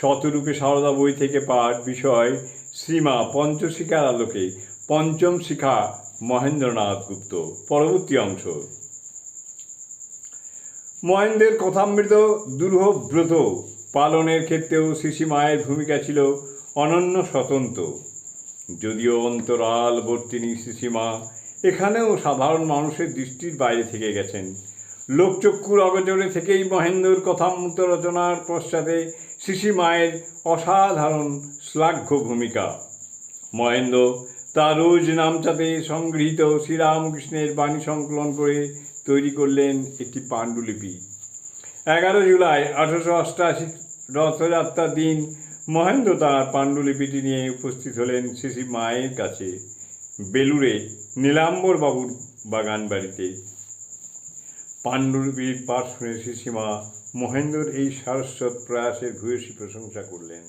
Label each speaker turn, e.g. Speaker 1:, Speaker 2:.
Speaker 1: শতরূপে সারদা বই থেকে পাঠ বিষয় শ্রীমা পঞ্চশিখার আলোকে পঞ্চম শিখা মহেন্দ্রনাথ গুপ্ত। পরবর্তী অংশ। মহেন্দ্রের কথামৃত দুরূহ ব্রত পালনের ক্ষেত্রেও শিশি মায়ের ভূমিকা ছিল অনন্য স্বতন্ত্র। যদিও অন্তরাল অন্তরালবর্তিনী শিশিমা এখানেও সাধারণ মানুষের দৃষ্টির বাইরে থেকে গেছেন। লোকচক্ষুর অগচরে থেকেই মহেন্দ্রর কথামৃত রচনার পশ্চাতে শিশি মায়ের অসাধারণ শ্লাঘ্য ভূমিকা। মহেন্দ্র তার রোজ নামচাতে সংগৃহীত শ্রীরামকৃষ্ণের বাণী সংকলন করে তৈরি করলেন একটি পাণ্ডুলিপি। এগারো জুলাই আঠারোশো অষ্টাশি রথযাত্রার দিন মহেন্দ্র তার পাণ্ডুলিপিটি নিয়ে উপস্থিত হলেন শিশি মায়ের কাছে। বেলুড়ে নীলাম্বর বাবুর বাগান বাড়িতে পাণ্ডুলিপির পাঠ শুনে শিশিমা মহেন্দ্রর এই সারস্বত প্রয়াসের ভূয়সী প্রশংসা করলেন।